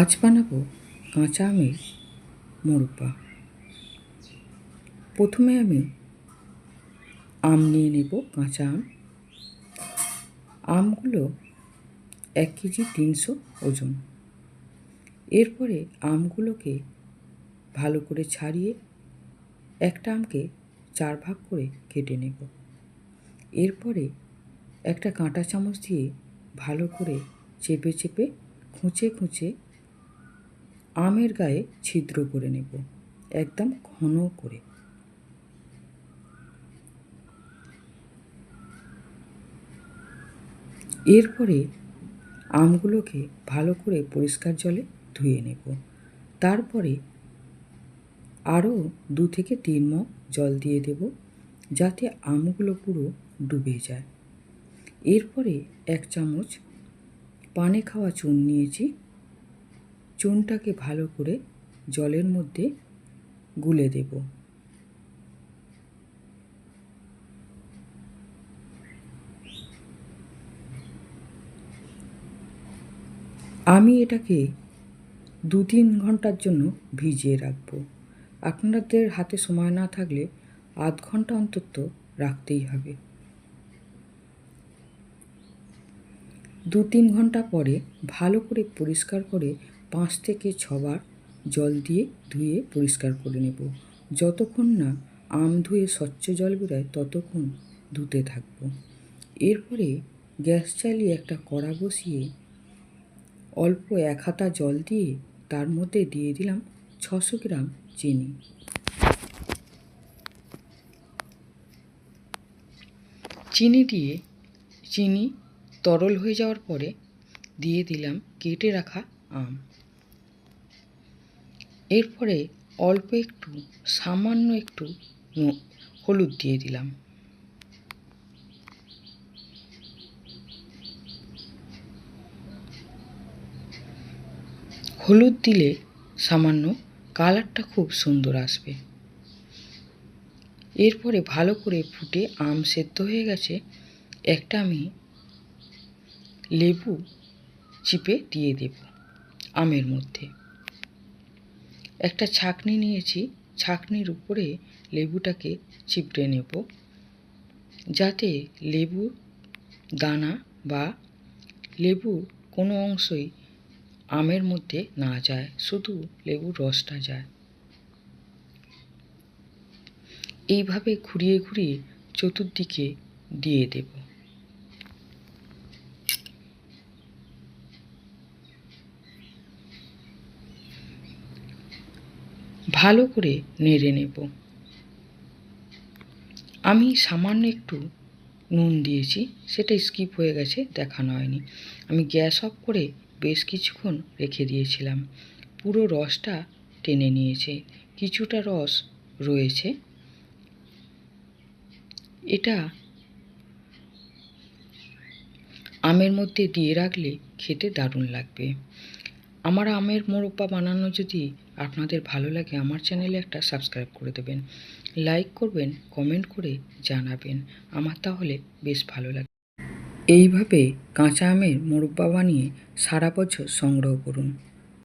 আজ বানাবো কাঁচা আমের মোরব্বা। প্রথমে আমি আম নিয়ে নেব, কাঁচা আম। আমগুলো এক কেজি তিনশো ওজন। এরপরে আমগুলোকে ভালো করে ছাড়িয়ে একটা আমকে চার ভাগ করে কেটে নেব। এরপরে একটা কাঁটা চামচ দিয়ে ভালো করে চেপে চেপে খুঁচে খুঁচে আমের গায়ে ছিদ্র করে নেব, একদম ঘন করে। এরপরে আমগুলোকে ভালো করে পরিষ্কার জলে ধুয়ে নেব। তারপরে আরও দু থেকে তিন মগ জল দিয়ে দেব, যাতে আমগুলো পুরো ডুবে যায়। এরপরে এক চামচ পানে খাওয়া চুন নিয়েছি। চুনটাকে ভালো করে জলের মধ্যে গুলে দেব। আমি এটাকে দু তিন ঘণ্টার জন্য ভিজিয়ে রাখব। আপনাদের হাতে সময় না থাকলে আধ ঘণ্টা অন্তত রাখতেই হবে। দু তিন ঘণ্টা পরে ভালো করে পরিষ্কার করে পাঁচ থেকে ছবার জল দিয়ে ধুয়ে পরিষ্কার করে নেব। যতক্ষণ না আম ধুয়ে স্বচ্ছ জল বেরোয়, ততক্ষণ ধুতে থাকব। এরপরে গ্যাস চালিয়ে একটা কড়া বসিয়ে অল্প এক হাতা জল দিয়ে তার মধ্যে দিয়ে দিলাম ছশো গ্রাম চিনি। চিনি দিয়ে চিনি তরল হয়ে যাওয়ার পরে দিয়ে দিলাম কেটে রাখা আম। এরপরে অল্প একটু, সামান্য একটু হলুদ দিয়ে দিলাম। হলুদ দিলে সামান্য কালারটা খুব সুন্দর আসবে। এরপরে ভালো করে ফুটে আম সেদ্ধ হয়ে গেছে, একটা আমি লেবু চিপে দিয়ে দেব আমের মধ্যে। একটা ছাকনি নিয়েছি, ছাকনির উপরে লেবুটাকে চিপড়ে নেব। যাতে লেবুর দানা বা লেবুর কোনো অংশই আমের মধ্যে না যায়, শুধু লেবুর রসটা যায়। এইভাবে ঘুরিয়ে ঘুরিয়ে চতুর্দিকে দিয়ে দেব। ভালো করে নেড়ে নেব। আমি সামান্য একটু নুন দিয়েছি, সেটা স্কিপ হয়ে গেছে, দেখানো হয়নি। আমি গ্যাস অফ করে বেশ কিছুক্ষণ রেখে দিয়েছিলাম। পুরো রসটা টেনে নিয়েছে। কিছুটা রস রয়েছে। এটা আমের মধ্যে দিয়ে রাখলে খেতে দারুণ লাগবে। আমার আমের মোরব্বা বানানো যদি আপনাদের ভালো লাগে, আমার চ্যানেলে একটা সাবস্ক্রাইব করে দেবেন। লাইক করবেন, কমেন্ট করে জানাবেন। আমার তাহলে বেশ ভালো লাগে। এইভাবে কাঁচা আমের মোরব্বা বানিয়ে সারা বছর সংগ্রহ করুন।